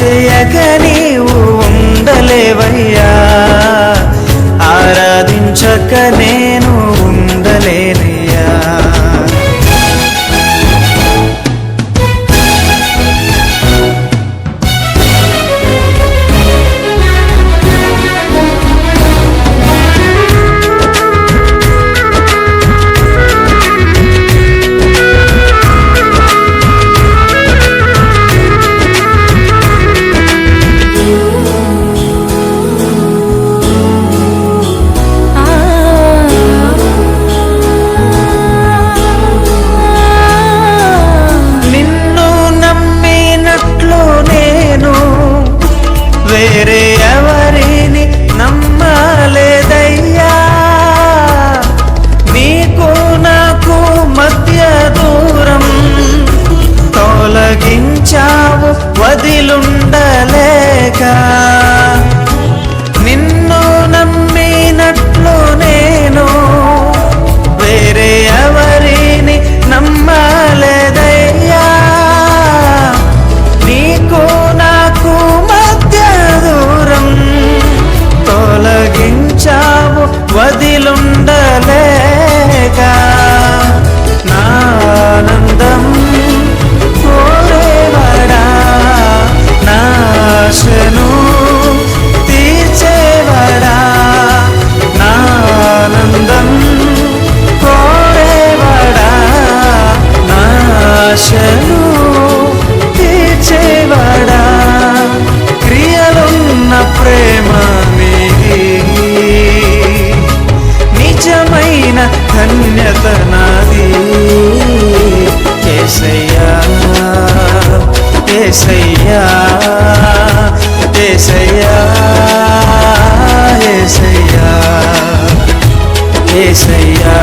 చేయక నీవు ఉండలేవయ్యా. ఆరాధించక ఏసయ్యా.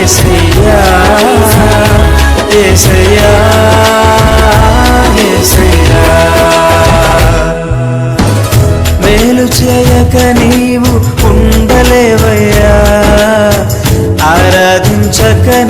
ఏసయ్యా. ఏసయ్యా. ఏసయ్యా. మేలు చేయక నీవు ఉండలేవయ్యా. ఆరాధించక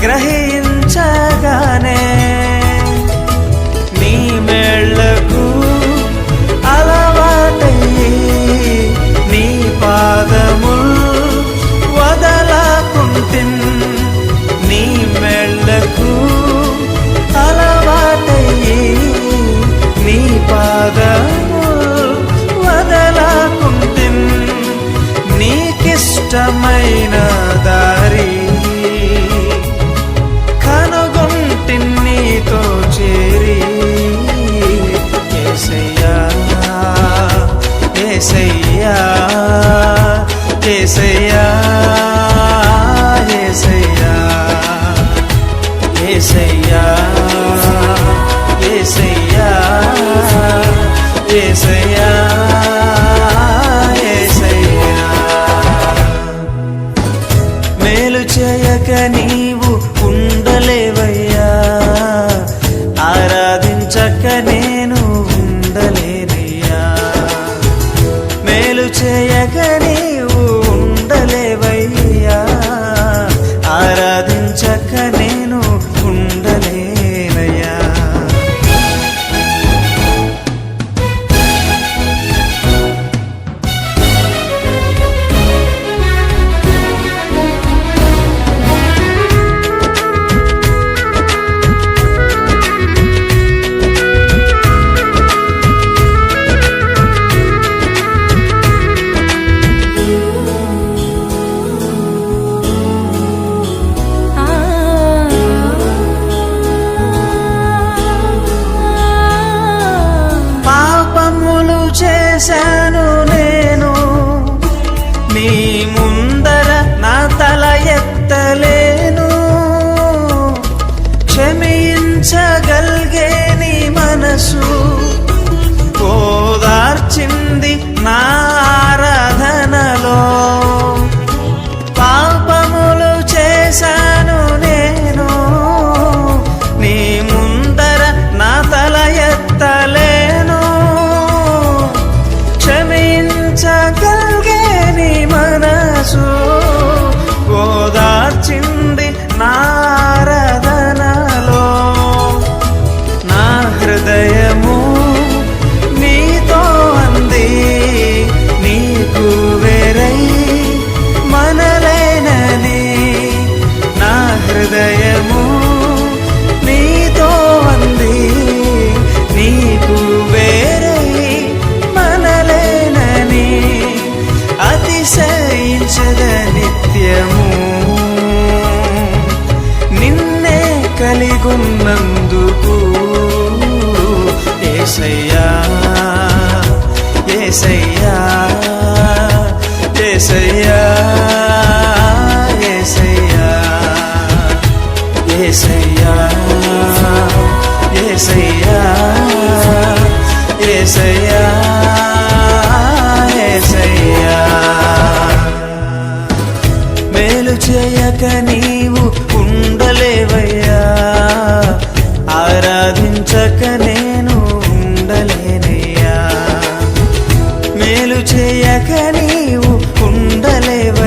ಗ್ರಹೇ ఏసయ్యా ఏసయ్యా ఏసయ్యా ఏసయ్యా ఏసయ్యా ఏసయ్యా. మేలు చేయక నీవు హృదయము నీతో అంది. నీకు వేరే మనలేనని అతిశయించద నిత్యము. నిన్నే కలిగున్నందుకు ఏసయ్యా ఏసయ్యా. ఏసయ్యా మేలు చేయక నీవు ఉండలేవయ్యా. ఆరాధించక నేను మేలు చేయక నీవు ఉండలేవ